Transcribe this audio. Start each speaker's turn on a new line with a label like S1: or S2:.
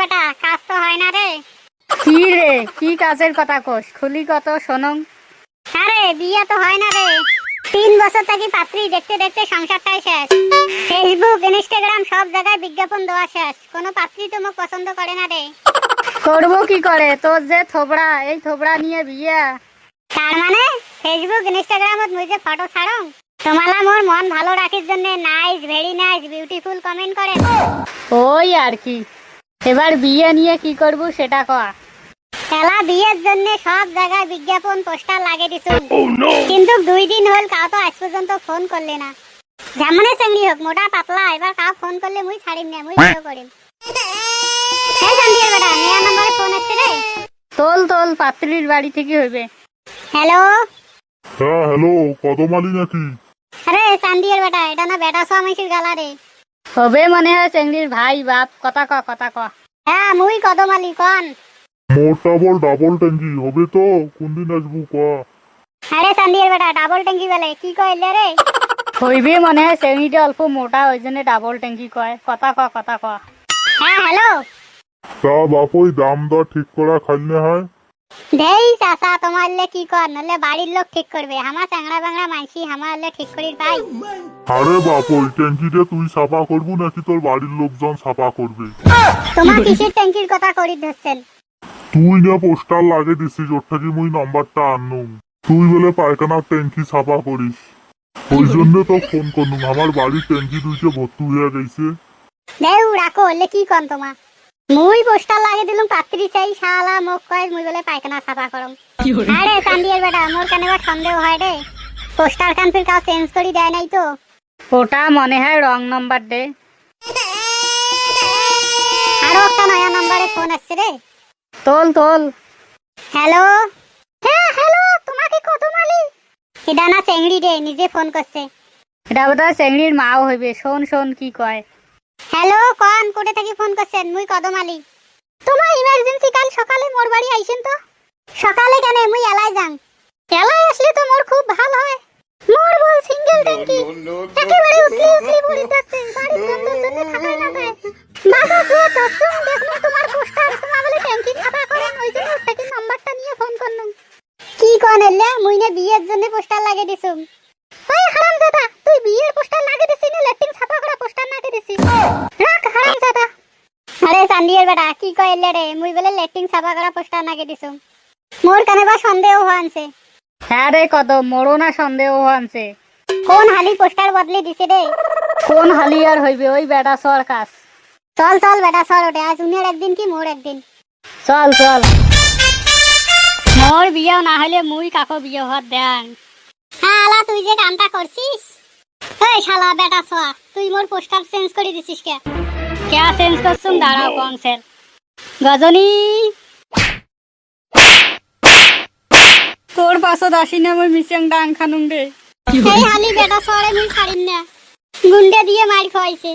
S1: বেটা কাজ তো হয় না রে।
S2: কি রে কি কাজের কথা কোস? খুলি কত শোনং।
S1: আরে বিয়ে তো হয় না রে। তিন বছর থেকে পাত্রী দেখতে দেখতে সংসারটাই শেষ। ফেসবুক ইনস্টাগ্রাম সব জায়গায় বিজ্ঞাপন দেওয়া শেষ। কোনো পাত্রী তো মোক পছন্দ করে না রে।
S2: করব কি করে? তোর যে থোবড়া এই থোবড়া নিয়ে বিয়া।
S1: তার মানে? ফেসবুক ইনস্টাগ্রামত মুই যে ফটো ছাড়ং? তোমালা মোর মন ভালো রাখির জন্য nice very nice beautiful comment করে।
S2: ওই আর কি। এবার বিয়ে নিয়ে কি করব সেটা কয়া
S1: খেলা বিয়ের জন্য সব জায়গায় বিজ্ঞাপন পোস্টার লাগিয়ে দিছো। কিন্তু দুই দিন হল কাউ তো আজ পর্যন্ত ফোন করলে না। যেমনে চেংড়ি হোক মোটা পাতলা এবার কাউ ফোন করলে মুই ছাড়িম না মুই ভিডিও করিম। হ্যাঁ বেটা নেয়া নম্বরে ফোন আসছে রে।
S2: তোল তোল পাত্রীর বাড়ি থেকে হইবে।
S1: হ্যালো?
S3: হ্যাঁ হ্যালো কদমালি নাকি?
S1: আরে চান্দিয়ার বেটা এটা না বেটা স্বামীর গালা রে।
S2: হবে মনে হয় চেংড়ির ভাই বাপ। কথা ক কথা ক।
S1: হ্যাঁ মুই কদমালি কন।
S3: মোটা বল ডাবল ট্যাঙ্কি হবে তো? কোনদিন আসব ক?
S1: আরে চান্দিয়ার বেটা ডাবল ট্যাঙ্কি বলে কি কইলে রে?
S2: হইবে মনে হয় চেংড়িটা অল্প মোটা ওই জন্য ডাবল ট্যাঙ্কি কয়। কথা ক কথা ক।
S1: হ্যাঁ হ্যালো।
S3: তা বাপ ওই দাম দর ঠিক করা খাইলে হয়?
S1: দেই চাচা তোমার লে কি কর? নলে বাড়ির লোক ঠিক করবে। আমার বাংড়া মানসি আমার লে ঠিক করির ভাই।
S3: আরে বাপ ওই ট্যাঙ্কিটা তুই সাফা করব নাকি তোর বাড়ির লোকজন সাফা করবে?
S1: তোমার কিসের ট্যাঙ্কির কথা করি ধরছেন?
S3: তুই না পোস্টার লাগে দিছিস ওর থেকে মুই নাম্বারটা আনুম তুই বলে পায়খানার ট্যাঙ্কি সাফা করিস। ওই জন্য তো ফোন করলুম আমার বাড়ির ট্যাঙ্কি দুইটা ভর্তি হয়ে গেছে।
S1: দেউ রাখো হলে কি কন তোমা মুই পোস্টার লাগে দিলুম পাত্রী চাই শালা মুখ কয় মুই বলে পায়খানা সাফা করম আরে চান্দিয়ার বেটা মোর কানে বা সন্দেহ হয় রে পোস্টার কান ফির কাউ চেঞ্জ করি দেয় নাই তো।
S2: ওটা মনে হয় রং নাম্বার দে।
S1: আরও একটা নয়া নাম্বারে ফোন আসছে রে
S2: তোল তোল।
S1: হ্যালো হ্যাঁ হ্যালো তোমাকে কত মালি? এটা না চেংড়ি রে নিজে ফোন করছে
S2: এটা বোধহয় চেংড়ির মাও হইবে শোন শোন কি কয়।
S1: হ্যালো, কোন কোটে থেকে ফোন করছেন? মুই কদম আলী। তোমার ইমার্জেন্সি কাল সকালে মোর বাড়ি আইছেন তো? সকালে কেন মুই এলাই যাং? এলাই আসলে তো মোর খুব ভালো হয়। মোর বল সিঙ্গেল ট্যাঙ্কি একেবারে উসলি উসলি ভরি যাচ্ছে। বাড়ি বন্ধুর জন্য থাকাই না যায়। বাসা জুয়ে দশজন দেখল তোমার পোস্টার। তোমার বলে ট্যাঙ্কি ছাপা করেন। ওই জন্য ওর থেকে নাম্বারটা নিয়ে ফোন করলুম। কি কোন এলে? মুই না বিয়ের জন্য পোস্টার লাগিয়ে দিছুম। ওই হারামজাদা, তুই বিয়ের পোস্টার লাগিয়ে দিছিস না পোস্টার লাগিয়ে দিছিস রাখ আরে চান্দিয়ের বেটা কি কইলে রে? মুই বলে লেট্রিন ছাপা করা পোস্টার লাগিয়ে দিছুম। মোর কানে বা সন্দেহ হওয়ানছে
S2: হ্যাঁ রে কত মোড়ো না সন্দেহ আনছে।
S1: কোন হালি পোস্টার বদলে দিছে রে
S2: কোন হালি আর হইবে ওই বেটা সর কাজ
S1: চল চল বেটা সর ওঠে আজ উনির একদিন কি মোর একদিন?
S2: চল চল। মোর বিয়াও না হলে মুই কাকো বিয়ে হওয়ার দেন
S1: হ্যাঁ আলা তুই যে কামটা করছিস এই শালা বেটা সোয়া তুই মোর পোস্টার চেঞ্জ করে দিছিস কে?
S2: কে চেঞ্জ করছুম? দাঁড়াও কম সেল গজনী! তোর পাছত আসি না মই মিচিং ডাং খানুম রে
S1: এই হালি বেটা সরে মুই ছাড়িন না। গুন্ডে দিয়ে মার খাইছে